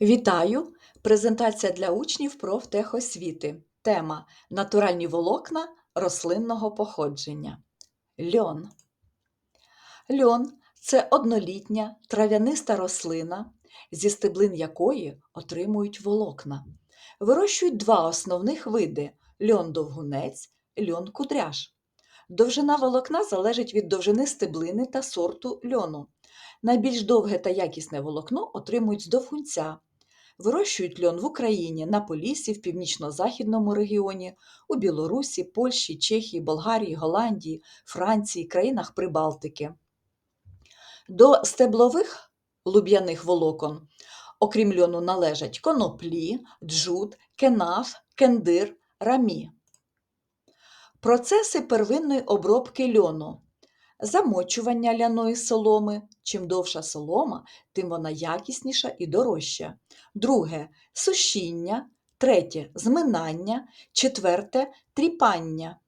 Вітаю! Презентація для учнів профтехосвіти. Тема Натуральні волокна рослинного походження. Льон. Льон це однолітня трав'яниста рослина, зі стеблин якої отримують волокна. Вирощують два основних види льон-довгунець, льон-кудряш. Довжина волокна залежить від довжини стеблини та сорту льону. Найбільш довге та якісне волокно отримують з довгунця. Вирощують льон в Україні, на Поліссі, в північно-західному регіоні, у Білорусі, Польщі, Чехії, Болгарії, Голландії, Франції, країнах Прибалтики. До стеблових луб'яних волокон, окрім льону, належать коноплі, джут, кенаф, кендир, рамі. Процеси первинної обробки льону. Замочування ляної соломи. Чим довша солома, тим вона якісніша і дорожча. Друге сушіння. Третє зминання. Четверте тріпання.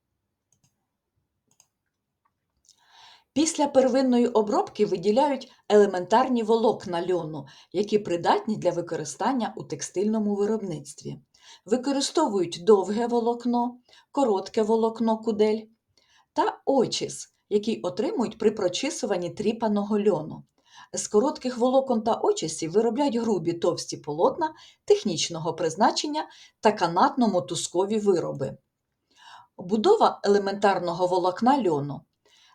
Після первинної обробки виділяють елементарні волокна льону, які придатні для використання у текстильному виробництві. Використовують довге волокно, коротке волокно кудель та очіс, який отримують при прочисуванні тріпаного льону. З коротких волокон та очисів виробляють грубі товсті полотна технічного призначення та канатно-мотузкові вироби. Будова елементарного волокна льону.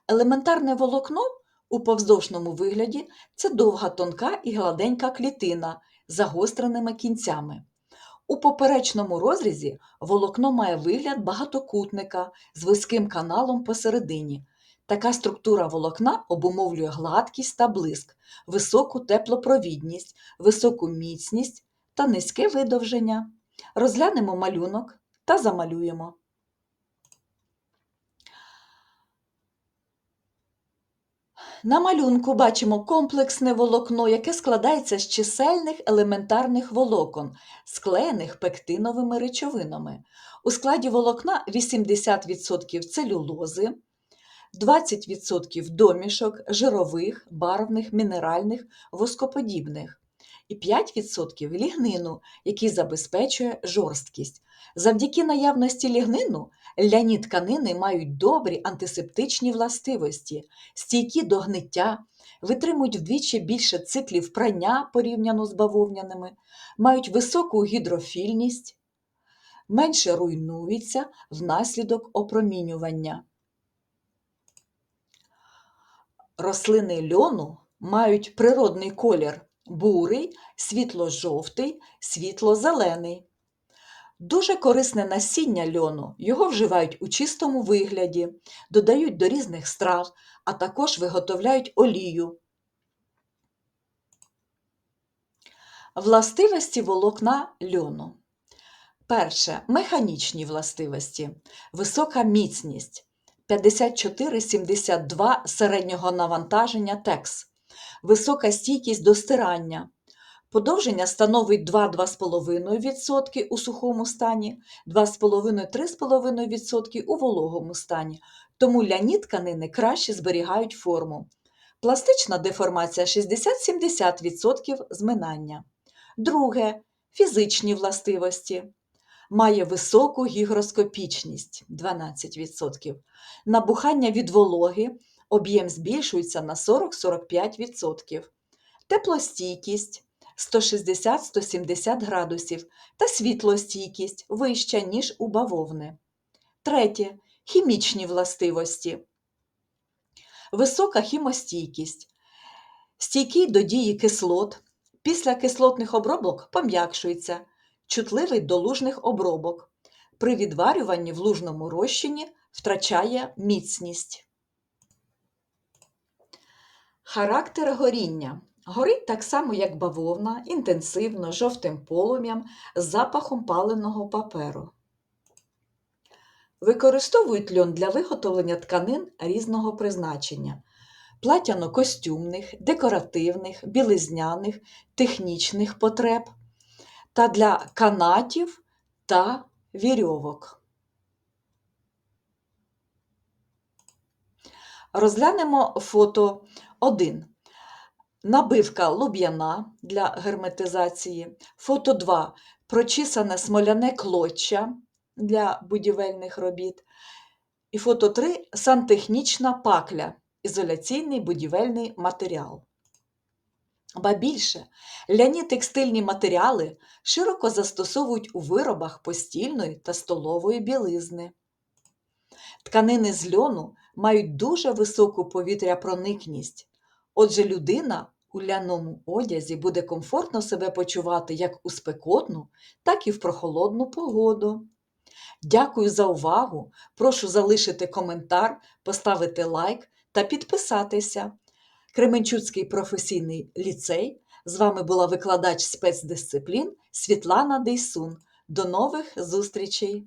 Елементарне волокно у повздовжному вигляді це довга тонка і гладенька клітина з загостреними кінцями. У поперечному розрізі волокно має вигляд багатокутника з вузьким каналом посередині. Така структура волокна обумовлює гладкість та блиск, високу теплопровідність, високу міцність та низьке видовження. Розглянемо малюнок та замалюємо. На малюнку бачимо комплексне волокно, яке складається з чисельних елементарних волокон, склеєних пектиновими речовинами. У складі волокна 80% целюлози, 20% домішок, жирових, барвних, мінеральних, воскоподібних і 5% лігнину, який забезпечує жорсткість. Завдяки наявності лігнину ляні тканини мають добрі антисептичні властивості, стійкі до гниття, витримують вдвічі більше циклів прання порівняно з бавовняними, мають високу гідрофільність, менше руйнуються внаслідок опромінювання. Рослини льону мають природний колір бурий, світло-жовтий, світло-зелений. Дуже корисне насіння льону, його вживають у чистому вигляді, додають до різних страв, а також виготовляють олію. Властивості волокна льону. Перше механічні властивості, висока міцність 54-72 середнього навантаження текс, висока стійкість до стирання. Подовження становить 2-2,5% у сухому стані, 2,5-3,5% у вологому стані, тому ляні тканини краще зберігають форму. Пластична деформація 60-70% зминання. Друге фізичні властивості. Має високу гігроскопічність 12%. Набухання від вологи об'єм збільшується на 40-45%. Теплостійкість 160-170 градусів та світлостійкість вища, ніж у бавовни. Третє. Хімічні властивості. Висока хімостійкість. Стійкий до дії кислот. Після кислотних обробок пом'якшується, чутливий до лужних обробок. При відварюванні в лужному розчині втрачає міцність. Характер горіння. Горить так само, як бавовна, інтенсивно, жовтим полум'ям, з запахом паленого паперу. Використовують льон для виготовлення тканин різного призначення платяно-костюмних, декоративних, білизняних, технічних потреб та для канатів та вірьовок. Розглянемо фото 1. набивка луб'яна для герметизації. Фото 2 прочисане смоляне клоччя для будівельних робіт. І фото 3 сантехнічна пакля ізоляційний будівельний матеріал. Ба більше, ляні текстильні матеріали широко застосовують у виробах постільної та столової білизни. Тканини з льону мають дуже високу повітряпроникність, отже, людина у ляному одязі буде комфортно себе почувати як у спекотну, так і в прохолодну погоду. Дякую за увагу! Прошу залишити коментар, поставити лайк та підписатися. Кременчуцький професійний ліцей. З вами була викладач спецдисциплін Світлана Дейсун. До нових зустрічей!